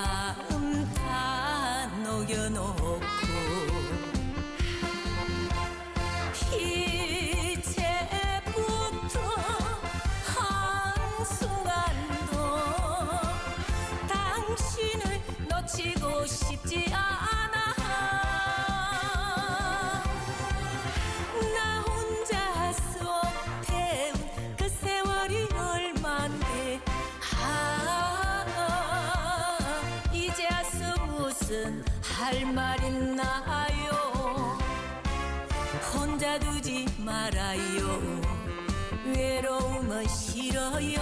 my 무슨 할 말 있나요? 혼자 두지 말아요. 외로움은 싫어요